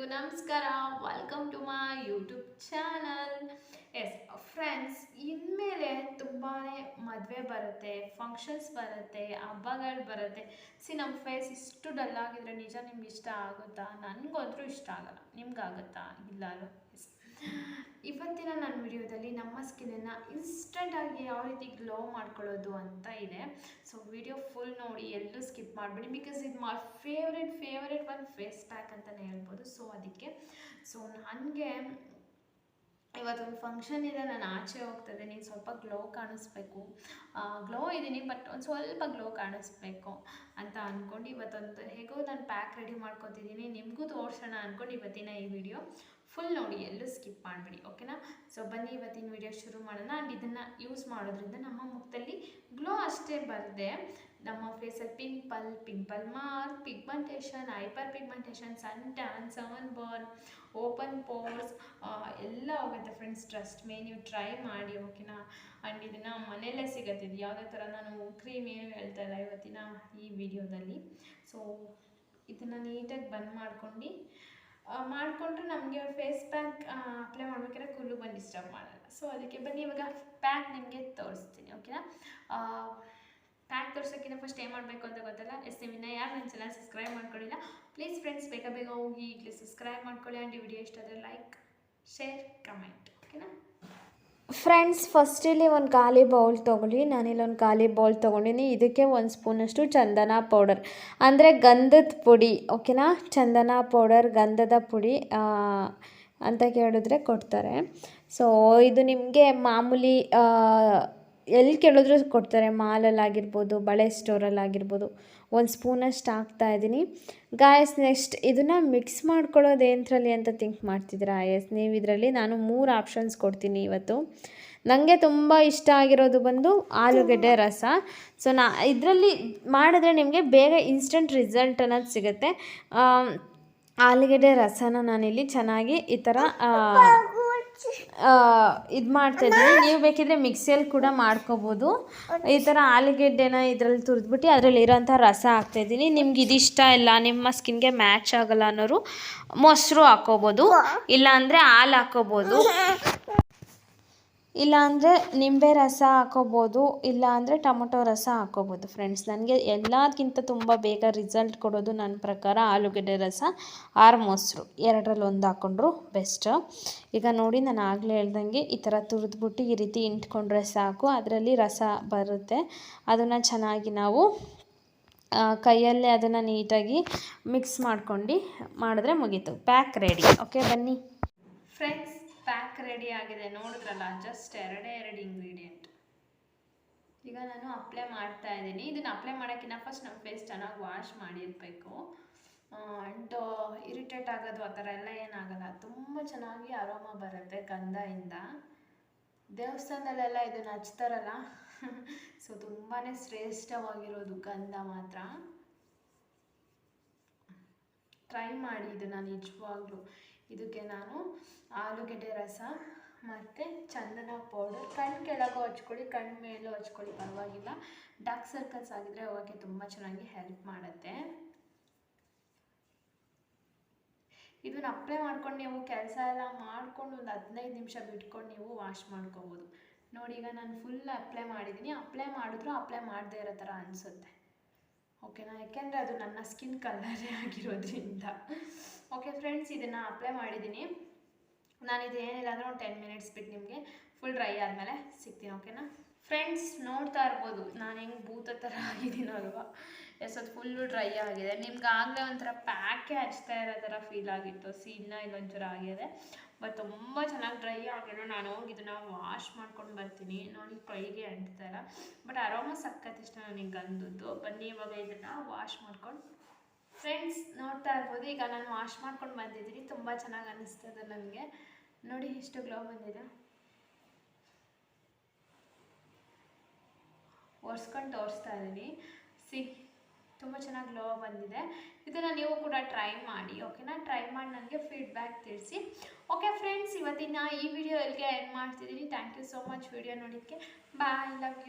ಎಲ್ಲರಿಗೂ ನಮಸ್ಕಾರ. Welcome to my YouTube channel yes friends ಇನ್ಮೇಲೆ ತುಂಬಾ ಮದುವೆ ಬರುತ್ತೆ ಫಂಕ್ಷನ್ಸ್ ಬರುತ್ತೆ, ಹಬ್ಬಗಳು ಬರುತ್ತೆ. ಸಿ ನಮ್ಮ ಫೇಸ್ ಇಷ್ಟು ಡಲ್ ಆಗಿದ್ರೆ ನಿಜ ನಿಮ್ಗೆ ಇಷ್ಟ ಆಗುತ್ತಾ? ನನಗಂತೂ ಇಷ್ಟ ಆಗಲ್ಲ. ನಿಮ್ಗಾಗುತ್ತಾ? ಇಲ್ಲ ಅಲ್ವಾ? ಎಸ್ ಇವತ್ತಿನ ನನ್ನ ವಿಡಿಯೋದಲ್ಲಿ ನಮ್ಮ ಸ್ಕಿನ್ನನ್ನು ಇನ್ಸ್ಟೆಂಟಾಗಿ ಯಾವ ರೀತಿ ಗ್ಲೋ ಮಾಡ್ಕೊಳ್ಳೋದು ಅಂತ ಇದೆ. ಸೊ ವಿಡಿಯೋ ಫುಲ್ ನೋಡಿ, ಎಲ್ಲೂ ಸ್ಕಿಪ್ ಮಾಡಬೇಡಿ. ಬಿಕಾಸ್ ಇದು my favourite favourite one face pack ಅಂತಲೇ ಹೇಳ್ಬೋದು. ಸೊ ಅದಕ್ಕೆ ಸೊ ನನಗೆ ಇವತ್ತೊಂದು ಫಂಕ್ಷನ್ ಇದೆ, ನಾನು ಆಚೆ ಹೋಗ್ತಾ ನೀನು ಸ್ವಲ್ಪ ಗ್ಲೋ ಕಾಣಿಸ್ಬೇಕು. ಗ್ಲೋ ಇದ್ದೀನಿ ಬಟ್ ಒಂದು ಸ್ವಲ್ಪ ಗ್ಲೋ ಕಾಣಿಸ್ಬೇಕು ಅಂತ ಅಂದ್ಕೊಂಡು ಇವತ್ತೊಂದು, ಹೇಗೋ ನಾನು ಪ್ಯಾಕ್ ರೆಡಿ ಮಾಡ್ಕೊತಿದ್ದೀನಿ. ನಿಮಗೂ ತೋರಿಸೋಣ ಅಂದ್ಕೊಂಡು ಇವತ್ತಿನ ಈ ವಿಡಿಯೋ ಫುಲ್ ನೋಡಿ ಎಲ್ಲೂ ಸ್ಕಿಪ್ ಮಾಡಬೇಡಿ ಓಕೆನಾ ಸೊ ಬನ್ನಿ ಇವತ್ತಿನ ವಿಡಿಯೋ ಶುರು ಮಾಡೋಣ. ಆ್ಯಂಡ್ ಇದನ್ನು ಯೂಸ್ ಮಾಡೋದ್ರಿಂದ ನಮ್ಮ ಮುಖದಲ್ಲಿ ಗ್ಲೋ ಅಷ್ಟೇ ಬರದೆ ನಮ್ಮ ಫೇಸಲ್ಲಿ pimple pimple mark pigmentation hyper pigmentation suntan sunburn open pores ಎಲ್ಲ ಹೋಗುತ್ತೆ ಫ್ರೆಂಡ್ಸ್ ಟ್ರಸ್ಟ್ ಮೇ ನೀವು ಟ್ರೈ ಮಾಡಿ ಓಕೆನಾ ಆ್ಯಂಡ್ ಇದನ್ನು ಮನೆಯಲ್ಲೇ ಸಿಗುತ್ತೆ. ಇದು ಯಾವುದೇ ಥರ ನಾನು ಕ್ರೀಮ್ ಏನು ಹೇಳ್ತಾ ಇಲ್ಲ ಇವತ್ತಿನ ಈ ವಿಡಿಯೋದಲ್ಲಿ ಸೊ ಇದನ್ನು ನೀಟಾಗಿ ಬಂದ್ ಮಾಡ್ಕೊಂಡು ಮಾಡಿಕೊಂಡ್ರೆ ನಮಗೆ ಫೇಸ್ ಪ್ಯಾಕ್ ಅಪ್ಲೈ ಮಾಡ್ಬೇಕಾದ್ರೆ ಕೂದಲು ಬಂದು ಡಿಸ್ಟರ್ಬ್ ಮಾಡಲ್ಲ. ಸೊ ಅದಕ್ಕೆ ಬನ್ನಿ, ಇವಾಗ ಪ್ಯಾಕ್ ನಿಮಗೆ ತೋರಿಸ್ತೀನಿ ಓಕೆನಾ ಪ್ಯಾಕ್ ತೋರಿಸೋಕ್ಕಿಂತ ಫಸ್ಟ್ ಏನು ಮಾಡಬೇಕು ಅಂತ ಗೊತ್ತಲ್ಲ? ಎಸ್, ನೀವು ಯಾರು ನನ್ನ ಚಾನಲ್ ಸಬ್ಸ್ಕ್ರೈಬ್ ಮಾಡ್ಕೊಳ್ಳಿಲ್ಲ ಪ್ಲೀಸ್ ಫ್ರೆಂಡ್ಸ್ ಬೇಗ ಬೇಗ ಹೋಗಿ ಈಗಲೇ ಸಬ್ಸ್ಕ್ರೈಬ್ ಮಾಡ್ಕೊಳ್ಳಿ. ಆ್ಯಂಡ್ ವಿಡಿಯೋ ಇಷ್ಟ ಆದರೆ ಲೈಕ್ ಶೇರ್ ಕಮೆಂಟ್ ಓಕೆನಾ ಫ್ರೆಂಡ್ಸ್ ಫಸ್ಟ್ ಇಲ್ಲಿ ಒಂದು ಖಾಲಿ ಬೌಲ್ ತೊಗೊಳ್ಳಿ, ನಾನಿಲ್ಲಿ ಒಂದು ಖಾಲಿ ಬೌಲ್ ತೊಗೊಂಡಿನಿ. ಇದಕ್ಕೆ ಒಂದು ಸ್ಪೂನಷ್ಟು ಚಂದನ ಪೌಡರ್ ಅಂದರೆ ಗಂಧದ ಪುಡಿ ಓಕೆನಾ ಚಂದನ ಪೌಡರ್ ಗಂಧದ ಪುಡಿ ಅಂತ ಕೇಳಿದ್ರೆ ಕೊಡ್ತಾರೆ. ಸೊ ಇದು ನಿಮಗೆ ಮಾಮೂಲಿ ಎಲ್ಲಿ ಕೇಳಿದ್ರು ಕೊಡ್ತಾರೆ. ಮಾಲಲ್ಲಾಗಿರ್ಬೋದು, ಬಳೆ ಸ್ಟೋರಲ್ಲಾಗಿರ್ಬೋದು ಒಂದು ಸ್ಪೂನಷ್ಟು ಹಾಕ್ತಾ ಇದ್ದೀನಿ. ಗಾಯಸ್ ನೆಕ್ಸ್ಟ್ ಇದನ್ನು ಮಿಕ್ಸ್ ಮಾಡ್ಕೊಳ್ಳೋದು ಏನರಲ್ಲಿ ಅಂತ ಥಿಂಕ್ ಮಾಡ್ತಿದ್ದೀರಾ? ಎಸ್ ನೀವು ಇದರಲ್ಲಿ ನಾನು ಮೂರು ಆಪ್ಷನ್ಸ್ ಕೊಡ್ತೀನಿ ಇವತ್ತು. ನನಗೆ ತುಂಬ ಇಷ್ಟ ಆಗಿರೋದು ಬಂದು ಆಲೂಗೆಡ್ಡೆ ರಸ. ಸೊ ನಾ ಇದರಲ್ಲಿ ಮಾಡಿದ್ರೆ ನಿಮಗೆ ಬೇಗ ಇನ್ಸ್ಟಂಟ್ ರಿಸಲ್ಟ್ ಅನ್ನೋದು ಸಿಗುತ್ತೆ. ಆಲೂಗೆಡ್ಡೆ ರಸನ ನಾನಿಲ್ಲಿ ಚೆನ್ನಾಗಿ ಈ ಥರ ಇದು ಮಾಡ್ತಾಯಿದ್ದೀನಿ ನೀವು ಬೇಕಿದ್ರೆ ಮಿಕ್ಸಿಯಲ್ಲಿ ಕೂಡ ಮಾಡ್ಕೋಬೋದು. ಈ ಥರ ಆಲೂಗೆಡ್ಡೆನ ಇದರಲ್ಲಿ ತುರಿದ್ಬಿಟ್ಟು ಅದರಲ್ಲಿ ಇರೋಂಥ ರಸ ಹಾಕ್ತಾಯಿದ್ದೀನಿ ನಿಮ್ಗೆ ಇದಿಷ್ಟ ಇಲ್ಲ, ನಿಮ್ಮ ಸ್ಕಿನ್ಗೆ ಮ್ಯಾಚ್ ಆಗಲ್ಲ ಅನ್ನೋರು ಮೊಸರು ಹಾಕೋಬೋದು ಇಲ್ಲಾಂದರೆ ಹಾಲು ಹಾಕ್ಕೋಬೋದು. ಇಲ್ಲ ಅಂದರೆ ನಿಂಬೆ ರಸ ಹಾಕೋಬೋದು, ಇಲ್ಲ ಅಂದರೆ ಟೊಮೊಟೊ ರಸ ಹಾಕೋಬೋದು. ಫ್ರೆಂಡ್ಸ್ ನನಗೆ ಎಲ್ಲದಕ್ಕಿಂತ ತುಂಬ ಬೇಗ ರಿಸಲ್ಟ್ ಕೊಡೋದು ನನ್ನ ಪ್ರಕಾರ ಆಲೂಗಡ್ಡೆ ರಸ, ಆರು ಮೊಸರು. ಎರಡರಲ್ಲಿ ಒಂದು ಹಾಕ್ಕೊಂಡ್ರು ಬೆಸ್ಟ್ ಈಗ ನೋಡಿ ನಾನು ಆಗಲೇ ಹೇಳ್ದಂಗೆ ಈ ಥರ ತುರಿದ್ಬಿಟ್ಟು ಈ ರೀತಿ ಇಂಟ್ಕೊಂಡ್ರೆ ಸಾಕು, ಅದರಲ್ಲಿ ರಸ ಬರುತ್ತೆ. ಅದನ್ನು ಚೆನ್ನಾಗಿ ನಾವು ಕೈಯಲ್ಲೇ ಅದನ್ನು ನೀಟಾಗಿ ಮಿಕ್ಸ್ ಮಾಡ್ಕೊಂಡು ಮಾಡಿದ್ರೆ ಮುಗೀತು. ಪ್ಯಾಕ್ ರೆಡಿ ಓಕೆ ಬನ್ನಿ. ಫ್ರೆಂಡ್ಸ್ ಪ್ಯಾಕ್ ರೆಡಿ ಆಗಿದೆ. ನೋಡಿದ್ರಲ್ಲ ಜಸ್ಟ್ ಎರಡೇ ಎರಡು ಇಂಗ್ರೀಡಿಯೆಂಟ್ ಈಗ ನಾನು ಅಪ್ಲೈ ಮಾಡ್ತಾ ಇದ್ದೀನಿ. ಇದನ್ನು ಅಪ್ಲೈ ಮಾಡೋಕ್ಕಿಂತ ಫಸ್ಟ್ ನಮ್ಮ ಫೇಸ್ ಚೆನ್ನಾಗಿ ವಾಶ್ ಮಾಡಿರಬೇಕು. ಆ್ಯಂಡ್ ಇರಿಟೇಟ್ ಆಗೋದು ಆ ಥರ ಎಲ್ಲ ಏನಾಗಲ್ಲ. ತುಂಬ ಚೆನ್ನಾಗಿ ಅರೋಮ ಬರುತ್ತೆ ಗಂಧದಿಂದ. ದೇವಸ್ಥಾನದಲ್ಲೆಲ್ಲ ಇದನ್ನು ಹಚ್ತಾರಲ್ಲ ಸೊ ತುಂಬಾ ಶ್ರೇಷ್ಠವಾಗಿರೋದು ಗಂಧ ಮಾತ್ರ. ಟ್ರೈ ಮಾಡಿ ಇದನ್ನು ನಿಜವಾಗ್ಲೂ. ಇದಕ್ಕೆ ನಾನು ಆಲೂಗೆಡ್ಡೆ ರಸ ಮತ್ತು ಚಂದನ ಪೌಡರ್ ಕಣ್ಣು ಕೆಳಗೂ ಹಚ್ಕೊಳ್ಳಿ ಕಣ್ಣು ಮೇಲೂ ಹಚ್ಕೊಳ್ಳಿ, ಪರವಾಗಿಲ್ಲ. ಡಾರ್ಕ್ ಸರ್ಕಲ್ಸ್ ಆಗಿದ್ರೆ ಹೋಗೋಕ್ಕೆ ತುಂಬ ಚೆನ್ನಾಗಿ ಹೆಲ್ಪ್ ಮಾಡುತ್ತೆ. ಇದನ್ನ ಅಪ್ಲೈ ಮಾಡ್ಕೊಂಡು ನೀವು ಕೆಲಸ ಎಲ್ಲ ಮಾಡ್ಕೊಂಡು ಒಂದು ಹದಿನೈದು ನಿಮಿಷ ಬಿಟ್ಕೊಂಡು ನೀವು ವಾಶ್ ಮಾಡ್ಕೋಬೋದು. ನೋಡಿ, ಈಗ ನಾನು ಫುಲ್ ಅಪ್ಲೈ ಮಾಡಿದ್ದೀನಿ ಅಪ್ಲೈ ಮಾಡಿದ್ರು ಅಪ್ಲೈ ಮಾಡದೇ ಇರೋ ಥರ ಅನಿಸುತ್ತೆ. ಓಕೆನಾ ಯಾಕೆಂದರೆ ಅದು ನನ್ನ ಸ್ಕಿನ್ ಕಲರೇ ಆಗಿರೋದ್ರಿಂದ. ಓಕೆ ಫ್ರೆಂಡ್ಸ್ ಇದನ್ನು ಅಪ್ಲೈ ಮಾಡಿದ್ದೀನಿ ನಾನು ಇದು ಏನಿಲ್ಲ ಅಂದರೆ ಒಂದು ಟೆನ್ ಮಿನಿಟ್ಸ್ ಬಿಟ್ಟು ನಿಮಗೆ ಫುಲ್ ಡ್ರೈ ಆದಮೇಲೆ ಸಿಗ್ತೀನಿ ಓಕೆನಾ ಫ್ರೆಂಡ್ಸ್ ನೋಡ್ತಾ ಇರ್ಬೋದು. ನಾನು ಹೆಂಗೆ ಭೂತ ಥರ ಆಗಿದ್ದೀನಲ್ವ ಎಸ್ ಅದು ಫುಲ್ಲು ಡ್ರೈ ಆಗಿದೆ. ನಿಮ್ಗೆ ಆಗಲೇ ಒಂಥರ ಪ್ಯಾಕೆ ಹಚ್ತಾ ಇರೋ ಥರ ಫೀಲ್ ಆಗಿತ್ತು. ಸೀನ್ನ ಇಲ್ಲೊಂಚೂರು ಆಗಿದೆ ಬಟ್ ತುಂಬ ಚೆನ್ನಾಗಿ ಡ್ರೈ ಆಗಿರೋ ನಾನು ಹೋಗಿ ಇದನ್ನು ವಾಶ್ ಮಾಡ್ಕೊಂಡು ಬರ್ತೀನಿ. ನೋಡಿ ಕೈಗೆ ಅಂಟ್ತಾ ಇಲ್ಲ. ಬಟ್ ಅರೋಮ ಸಕ್ಕತ್ ಇಷ್ಟ ನನಗೆ ಗಂಧದ್ದು ಬನ್ನಿ ಇವಾಗ ಇದನ್ನು ವಾಶ್ ಮಾಡ್ಕೊಂಡು ಫ್ರೆಂಡ್ಸ್ ನೋಡ್ತಾ ಇರ್ಬೋದು. ಈಗ ನಾನು ವಾಶ್ ಮಾಡ್ಕೊಂಡು ಬಂದಿದ್ದೀನಿ. ತುಂಬ ಚೆನ್ನಾಗಿ ಅನ್ನಿಸ್ತದೆ ನನಗೆ. ನೋಡಿ ಎಷ್ಟು ಗ್ಲೋ ಬಂದಿದೆ. ಒರೆಸ್ಕೊಂಡು ತೋರಿಸ್ತಾ ಇದ್ದೀನಿ ಸಿ ತುಂಬ ಚೆನ್ನಾಗಿ ಗ್ಲೋ ಬಂದಿದೆ. ಇದನ್ನು ನೀವು ಕೂಡ ಟ್ರೈ ಮಾಡಿ ಓಕೆನಾ ಟ್ರೈ ಮಾಡಿ ನನಗೆ ಫೀಡ್ಬ್ಯಾಕ್ ತಿಳಿಸಿ. ಓಕೆ ಫ್ರೆಂಡ್ಸ್ ಇವತ್ತಿನ ಈ ವಿಡಿಯೋ ಇಲ್ಲಿಗೆ ಎಂಡ್ ಮಾಡ್ತಿದ್ದೀನಿ. Thank you so much video ನೋಡಿದ್ದಕ್ಕೆ. Bye love you